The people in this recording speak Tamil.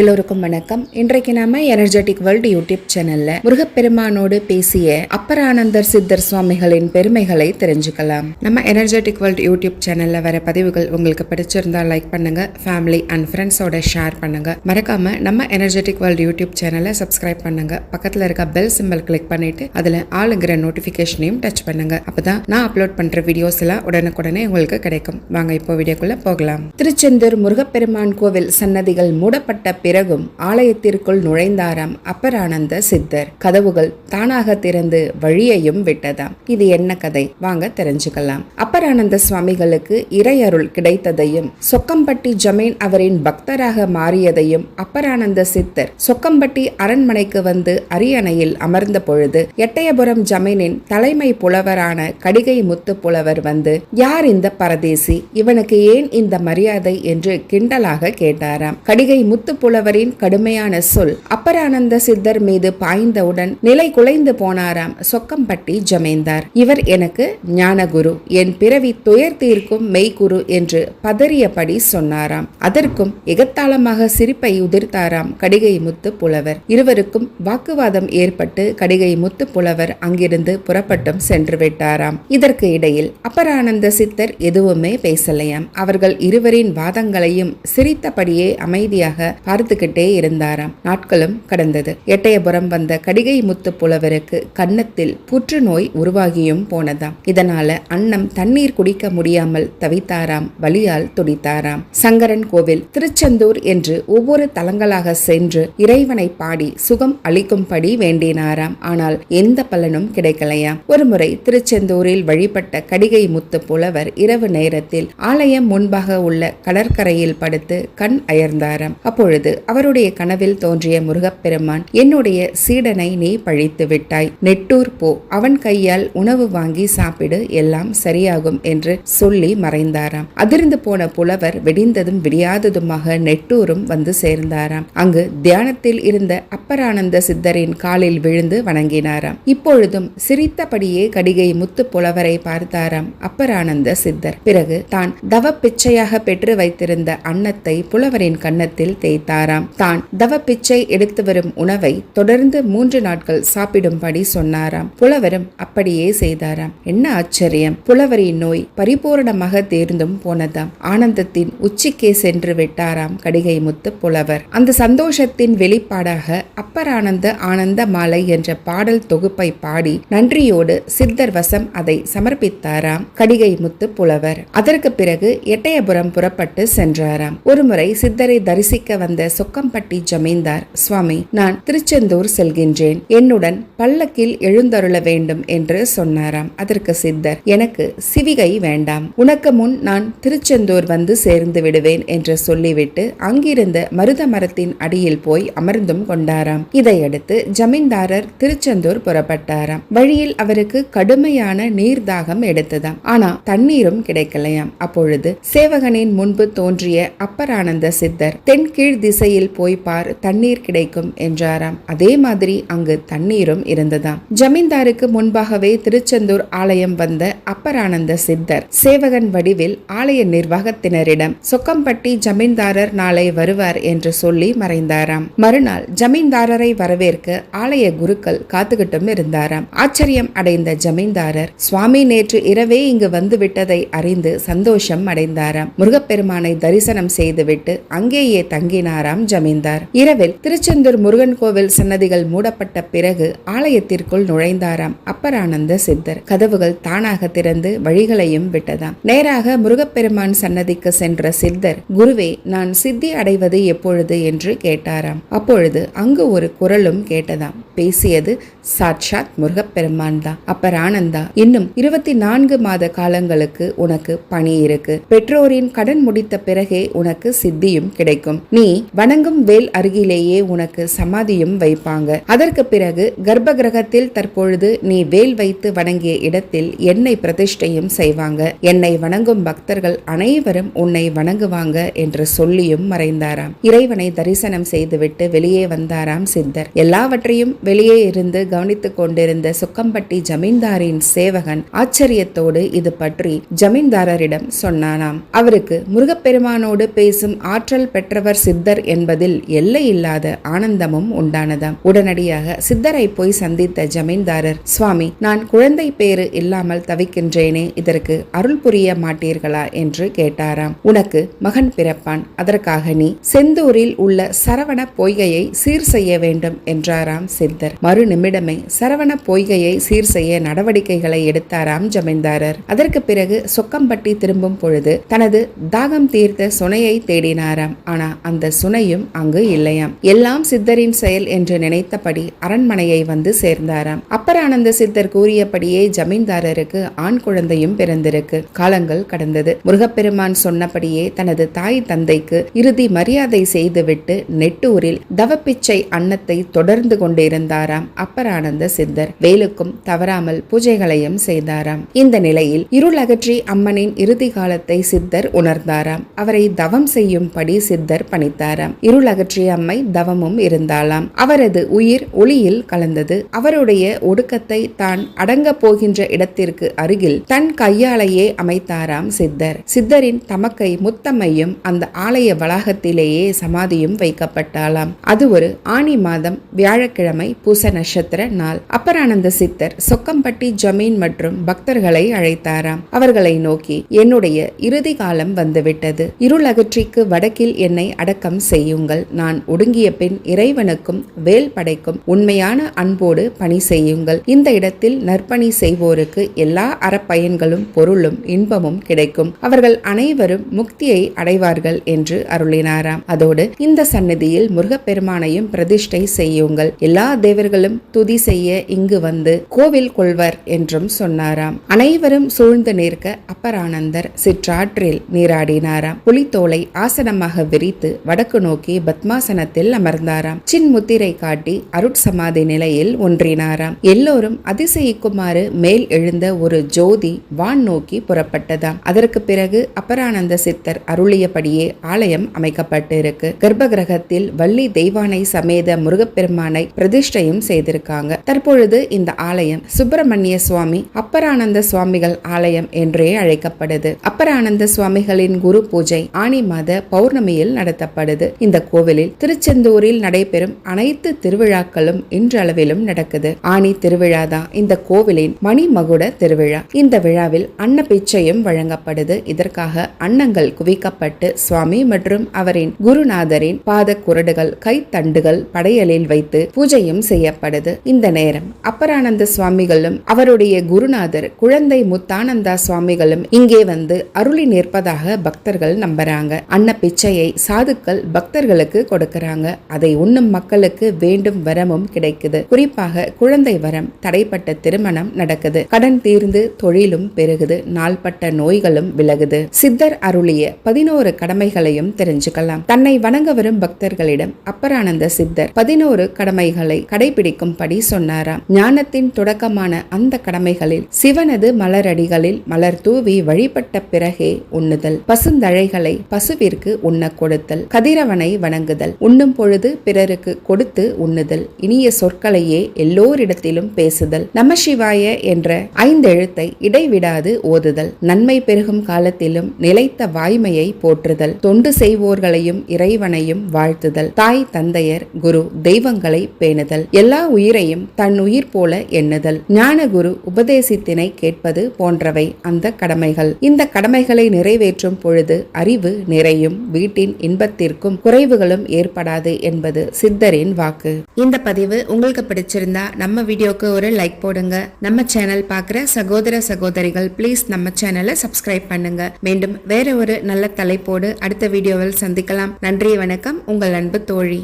எல்லோருக்கும் வணக்கம். இன்றைக்கு நாம எனர்ஜெட்டிக் வேர்ல்டு யூடியூப் சேனல்ல முருகப்பெருமானோடு பேசிய அப்பரானந்தர் சித்தர் சுவாமிகளின் பெருமைகளை தெரிஞ்சுக்கலாம். நம்ம எனர்ஜெட்டிக் வேர்ல்டு யூடியூப் சேனல்ல வர பதிவுகள் உங்களுக்கு பிடிச்சிருந்தா லைக் பண்ணுங்க ஃபேமிலி அண்ட் ஃப்ரெண்ட்ஸோட ஷேர் பண்ணுங்க. மறக்காம நம்ம எனர்ஜெட்டிக் வேர்ல்டு யூடியூப் சேனலை சப்ஸ்கிரைப் பண்ணுங்க. பக்கத்துல இருக்க பெல் சிம்பிள் கிளிக் பண்ணிட்டு அதுல ஆளுங்கிற நோட்டிபிகேஷனையும் டச் பண்ணுங்க. அப்பதான் நான் அப்லோட் பண்ற வீடியோஸ் எல்லாம் உடனுக்குடனே உங்களுக்கு கிடைக்கும். வாங்க இப்போ வீடியோக்குள்ள போகலாம். திருச்செந்தூர் முருகப்பெருமான் கோவில் சன்னதிகள் மூடப்பட்ட பிறகும் ஆலயத்திற்குள் நுழைந்தாராம் அப்பரானந்த சித்தர். கதவுகள் தானாக திறந்து வழியையும் விட்டதாம். இது என்ன கதை? வாங்க தெரிஞ்சுக்கலாம். அப்பரானந்த சுவாமிகளுக்கு இறையருள் கிடைத்ததையும் சொக்கம்பட்டி ஜமீன் அவரின் பக்தராக மாறியதையும் அப்பரானந்த சித்தர் சொக்கம்பட்டி அரண்மனைக்கு வந்து அரியணையில் அமர்ந்த பொழுது எட்டயபுரம் ஜமீனின் தலைமை புலவரான கடிகை முத்து புலவர் வந்து யார் இந்த பரதேசி? இவனுக்கு ஏன் இந்த மரியாதை? என்று கிண்டலாக கேட்டாராம். கடிகை முத்து புலவர் புலவரின் கடுமையான சொல். அப்பரானந்த சித்தர் மீது பாய்ந்தவுடன் நிலை குலைந்து போனாராம் சொக்கம்பட்டி ஜமேந்தார் இவர் எனக்கு ஞானகுரு என் பிறவி துயர் தீர்க்கும் மெய்குரு என்று பதறியபடி சொன்னாராம். அதற்கும் எகத்தாளமாக சிரிப்பை உதிர்த்தாராம் கடிகை முத்து புலவர். இருவருக்கும் வாக்குவாதம் ஏற்பட்டு கடிகை முத்து புலவர் அங்கிருந்து புறப்பட்டும் சென்று விட்டாராம். இதற்கு இடையில் அப்பரானந்த சித்தர் எதுவுமே பேசலையாம். அவர்கள் இருவரின் வாதங்களையும் சிரித்தபடியே அமைதியாக பார்த்துக்கிட்டே இருந்தாராம். நாட்களும் கடந்தது. எட்டயபுரம் வந்த கடிகை முத்து புலவருக்கு கன்னத்தில் புற்றுநோய் உருவாகியும் போனதாம். இதனால அன்னம் தண்ணீர் குடிக்க முடியாமல் தவித்தாராம். வலியால் துடித்தாராம். சங்கரன் கோவில் திருச்செந்தூர் என்று ஒவ்வொரு தலங்களாக சென்று இறைவனை பாடி சுகம் அளிக்கும்படி வேண்டினாராம். ஆனால் எந்த பலனும் கிடைக்கலையாம். ஒருமுறை திருச்செந்தூரில் வழிபட்ட கடிகை முத்து புலவர் இரவு நேரத்தில் ஆலயம் முன்பாக உள்ள கடற்கரையில் படுத்து கண் அயர்ந்தாராம். அப்பொழுது அவருடைய கனவில் தோன்றிய முருகப்பெருமான் என்னுடைய சீடனை நீ பழித்து விட்டாய். நெட்டூர் போ. அவன் கையால் உணவு வாங்கி சாப்பிடு. எல்லாம் சரியாகும் என்று சொல்லி மறைந்தாராம். அதிர்ந்து போன புலவர் வெடிந்ததும் விடியாததுமாக நெட்டூரும் வந்து சேர்ந்தாராம். அங்கு தியானத்தில் இருந்த அப்பரானந்த சித்தரின் காலில் விழுந்து வணங்கினாராம். இப்பொழுதும் சிரித்தபடியே கடிகை முத்து புலவரை பார்த்தாராம் அப்பரானந்த சித்தர். பிறகு தான் தவ பிச்சையாக பெற்று வைத்திருந்த அன்னத்தை புலவரின் கன்னத்தில் தேய்த்தாராம் தான் தவ பிச்சை எடுத்து வரும் உணவை தொடர்ந்து மூன்று நாட்கள் சாப்பிடும்படி சொன்னாராம். புலவரும் அப்படியே செய்தாராம். என்ன ஆச்சரியம். புலவரின் நோய் பரிபூரணமாக தேர்ந்தும் போனதாம். ஆனந்தத்தின் உச்சிக்கே சென்று விட்டாராம் கடிகை முத்து புலவர். அந்த சந்தோஷத்தின் வெளிப்பாடாக அப்பரானந்த ஆனந்த மாலை என்ற பாடல் தொகுப்பை பாடி நன்றியோடு சித்தர் வசம் அதை சமர்ப்பித்தாராம் கடிகை முத்து புலவர். அதற்கு பிறகு எட்டயபுரம் புறப்பட்டு சென்றாராம். ஒருமுறை சித்தரை தரிசிக்க வந்த சொக்கம்பட்டி ஜமீன்தார் சுவாமி நான் திருச்செந்தூர் செல்கின்றேன். என்னுடன் பல்லக்கில் எழுந்தருள வேண்டும் என்று சொன்னாராம். அதற்கு சித்தர் எனக்கு சிவிகை வேண்டாம். உனக்கு முன் நான் திருச்செந்தூர் வந்து சேர்ந்து விடுவேன் என்று சொல்லிவிட்டு அங்கிருந்த மருத மரத்தின் அடியில் போய் அமர்ந்தும் கொண்டாராம். இதையடுத்து ஜமீன்தாரர் திருச்செந்தூர் புறப்பட்டாராம். வழியில் அவருக்கு கடுமையான நீர்தாகம் எடுத்ததாம். ஆனா தண்ணீரும் கிடைக்கலையாம். அப்பொழுது சேவகனின் முன்பு தோன்றிய அப்பரானந்த சித்தர் தென்கீழ் திசை திசையில் போய் பார் தண்ணீர் கிடைக்கும் என்றாராம். அதே மாதிரி அங்கு தண்ணீரும் இருந்ததாம். ஜமீன்தாருக்கு முன்பாகவே திருச்செந்தூர் ஆலயம் வந்த அப்பரானந்த சித்தர் சேவகன் வடிவில் ஆலய நிர்வாகத்தினரிடம் சொக்கம்பட்டி ஜமீன்தாரர் நாளை வருவார் என்று சொல்லி மறைந்தாராம். மறுநாள் ஜமீன்தாரரை வரவேற்க ஆலய குருக்கள் காத்துக்கிட்டும் இருந்தாராம். ஆச்சரியம் அடைந்த ஜமீன்தாரர் சுவாமி நேற்று இரவே இங்கு வந்து விட்டதை அறிந்து சந்தோஷம் அடைந்தாராம். முருகப்பெருமானை தரிசனம் செய்துவிட்டு அங்கேயே தங்கினாராம் ஜமீன்தார். இரவில் திருச்செந்தூர் முருகன் கோவில் சன்னதிகள் மூடப்பட்ட பிறகு ஆலயத்திற்குள் நுழைந்தாராம் அப்பரானந்த சித்தர். கதவுகள் தானாக திறந்து வழிகளையும் விட்டதாம். நேராக முருகப்பெருமான் சன்னதிக்கு சென்ற சித்தர் குருவே நான் சித்தி அடைவது எப்பொழுது? என்று கேட்டாராம். அப்பொழுது அங்கு ஒரு குரலும் கேட்டதாம். பேசியது சாட்சாத் முருகப்பெருமான் தான் அப்பரானந்தா இன்னும் இருபத்தி நான்கு மாத காலங்களுக்கு உனக்கு பணி இருக்கு. பெற்றோரின் கடன் முடித்த பிறகே உனக்கு சித்தியும் கிடைக்கும். நீ வணங்கும் வேல் அருகிலேயே உனக்கு சமாதியும் வைப்பாங்க. அதற்கு பிறகு கர்ப்ப கிரகத்தில் தற்பொழுது நீ வேல் வைத்து வணங்கிய இடத்தில் என்னை பிரதிஷ்டையும் செய்வாங்க. என்னை வணங்கும் பக்தர்கள் அனைவரும் உன்னை வணங்குவாங்க என்று சொல்லியும் மறைந்தாராம். இறைவனை தரிசனம் செய்துவிட்டு வெளியே வந்தாராம் சித்தர். எல்லாவற்றையும் வெளியே இருந்து கவனித்துக் கொண்டிருந்த சுக்கம்பட்டி ஜமீன்தாரின் சேவகன் ஆச்சரியத்தோடு இது பற்றி ஜமீன்தாரரிடம் சொன்னானாம். அவருக்கு முருகப்பெருமானோடு பேசும் ஆற்றல் பெற்றவர் சித்தர் என்பதில் எல்லை இல்லாத ஆனந்தமும் உண்டானதாம். உடனடியாக சித்தரை போய் சந்தித்த ஜமீன்தாரர் சுவாமி நான் குழந்தை பேறு இல்லாமல் தவிக்கின்றேனே இதற்கு அருள் புரிய மாட்டீர்களா? என்று கேட்டாராம். உனக்கு மகன் பிறப்பான் அதற்காக நீ செந்தூரில் உள்ள சரவண பொய்கையை சீர் செய்ய வேண்டும் என்றாராம் சித்தர். மறு நிமிடமே சரவண பொய்கையை சீர் செய்ய நடவடிக்கைகளை எடுத்தாராம் ஜமீன்தாரர். அதற்கு பிறகு சொக்கம்பட்டி திரும்பும் பொழுது தனது தாகம் தீர்த்த சுனையை தேடினாராம். ஆனா அந்த சுனையும் அங்கு இல்லையாம். எல்லாம் சித்தரின் செயல் என்று நினைத்தபடி அரண்மனையை வந்து சேர்ந்தாராம். அப்பரானந்த சித்தர் கூறியபடியே ஜமீன்தாரருக்கு ஆண் குழந்தையும் பிறந்திருக்கு. காலங்கள் கடந்தது. முருகப்பெருமான் சொன்னபடியே தனது தாய் தந்தைக்கு இறுதி மரியாதை செய்துவிட்டு நெட்டூரில் தவப்பிச்சை அன்னத்தை தொடர்ந்து கொண்டிருந்தாராம் அப்பரானந்த சித்தர். வேலுக்கும் தவறாமல் பூஜைகளையும் செய்தாராம். இந்த நிலையில் இருள் அகற்றி அம்மனின் இறுதி காலத்தை சித்தர் உணர்ந்தாராம். அவரை தவம் செய்யும்படி சித்தர் பணித்தார். இருள் இருளகற்றிய அம்மை தவமும் இருந்தாளாம். அவரது உயிர் ஒளியில் கலந்தது. அவருடைய ஒடுக்கத்தை தான் அடங்கப் போகின்ற இடத்திற்கு அருகில் தன் கையாலேயே அமைத்தாராம் சித்தர். சித்தரின் தமக்கை முத்தம்மையும் அந்த ஆலய வளாகத்திலேயே சமாதியும் வைக்கப்பட்டாலாம் அது ஒரு ஆணி மாதம் வியாழக்கிழமை பூச நட்சத்திர நாள். அப்பரானந்த சித்தர் சொக்கம்பட்டி ஜமீன் மற்றும் பக்தர்களை அழைத்தாராம். அவர்களை நோக்கி என்னுடைய இறுதி காலம் வந்துவிட்டது. இருளகற்றிக்கு வடக்கில் என்னை அடக்கம் செய்யுங்கள். நான் ஒடுங்கிய பின் இறைவனுக்கும் வேல் படைக்கும் உண்மையான அன்போடு பணி செய்யுங்கள். இந்த இடத்தில் நற்பணி செய்வோருக்கு எல்லா அறப்பயன்களும் பொருளும் இன்பமும் கிடைக்கும். அவர்கள் அனைவரும் முக்தியை அடைவார்கள் என்று அருளினாராம். அதோடு இந்த சன்னதியில் முருகப்பெருமானையும் பிரதிஷ்டை செய்யுங்கள். எல்லா தேவர்களும் துதி செய்ய இங்கு வந்து கோவில் கொள்வர் என்றும் சொன்னாராம். அனைவரும் சூழ்ந்து நிற்க அப்பரானந்தர் சிற்றாற்றில் நீராடினாராம். புலித்தோலை ஆசனமாக விரித்து வடக்கு நோக்கி பத்மாசனத்தில் அமர்ந்தாராம். சின் முத்திரை காட்டி அருட்சமாதி நிலையில் ஒன்றினாராம். எல்லோரும் அதிசயிக்குமாறு மேல் எழுந்த ஒரு ஜோதி வான் நோக்கி புறப்பட்டதாம். அதற்கு பிறகு அப்பரானந்த சித்தர் அருளியபடியே ஆலயம் அமைக்கப்பட்டிருக்கு. கர்ப்ப கிரகத்தில் வள்ளி தெய்வானை சமேத முருகப்பெருமானை பிரதிஷ்டையும் செய்திருக்காங்க. தற்பொழுது இந்த ஆலயம் சுப்பிரமணிய சுவாமி அப்பரானந்த சுவாமிகள் ஆலயம் என்றே அழைக்கப்படுது. அப்பரானந்த சுவாமிகளின் குரு பூஜை ஆனி மாத பௌர்ணமியில் நடத்தப்படுது. இந்த கோவிலில் திருச்செந்தூரில் நடைபெறும் அனைத்து திருவிழாக்களும் இன்றளவிலும் நடக்குது. ஆணி திருவிழா தான் இந்த கோவிலின் மணிமகுட திருவிழா. இந்த விழாவில் அன்ன பிச்சையும் வழங்கப்படுது. இதற்காக அன்னங்கள் குவிக்கப்பட்டு சுவாமி மற்றும் அவரின் குருநாதரின் பாத குரடுகள் கைத்தண்டுகள் படையலில் வைத்து பூஜையும் செய்யப்படுது. இந்த நேரம் அப்பரானந்த சுவாமிகளும் அவருடைய குருநாதர் குழந்தை முத்தானந்தா சுவாமிகளும் இங்கே வந்து அருளி நிற்பதாக பக்தர்கள் நம்புறாங்க. அன்ன பிச்சையை சாதுக்கள் பக்தர்களுக்கு கொடுக்கறாங்க. அதை உண்ணும் மக்களுக்கு வேண்டும் வரமும் கிடைக்குது. குறிப்பாக குழந்தை வரம் தடைப்பட்ட திருமணம் நடக்குது. கடன் தீர்ந்து தொழிலும் பெருகுது. நாள்பட்ட நோய்களும் விலகுது. சித்தர் அருளிய பதினோரு கடமைகளையும் தெரிஞ்சுக்கலாம். தன்னை வணங்க வரும் பக்தர்களிடம் அப்பரானந்த சித்தர் பதினோரு கடமைகளை கடைபிடிக்கும்படி சொன்னாராம். ஞானத்தின் தொடக்கமான அந்த கடமைகளில் சிவனது மலரடிகளில் மலர் தூவி வழிபட்ட பிறகே உண்ணுதல். பசுந்தழைகளை பசுவிற்கு உண்ண கொடுத்தல். கதிரவ கதிரவனை வணங்குதல். உண்ணும் பொழுது பிறருக்கு கொடுத்து உண்ணுதல். இனிய சொற்களையே எல்லோரிடத்திலும் பேசுதல். நமசிவாய என்ற ஐந்தெழுத்தை இடைவிடாது ஓதுதல். நன்மை பெருகும் காலத்திலும் நிலைத்த வாய்மையை போற்றுதல். தொண்டு செய்வோர்களையும் இறைவனையும் வாழ்த்துதல். தாய் தந்தையர் குரு தெய்வங்களை பேணுதல். எல்லா உயிரையும் தன் உயிர் போல எண்ணுதல். ஞானகுரு உபதேசத்தினை கேட்பது போன்றவை அந்த கடமைகள். இந்த கடமைகளை நிறைவேற்றும் பொழுது அறிவு நிறையும். வீட்டின் இன்பத்திற்கும் குறைவுகளும் ஏற்படாது என்பது சித்தரின் வாக்கு. இந்த பதிவு உங்களுக்கு பிடிச்சிருந்தா நம்ம வீடியோக்கு ஒரு லைக் போடுங்க. நம்ம சேனல் பார்க்குற சகோதர சகோதரிகள் ப்ளீஸ் நம்ம சேனலை சப்ஸ்கிரைப் பண்ணுங்க. மீண்டும் வேற ஒரு நல்ல தலைப்போடு அடுத்த வீடியோவில் சந்திக்கலாம். நன்றி வணக்கம். உங்கள் அன்பு தோழி.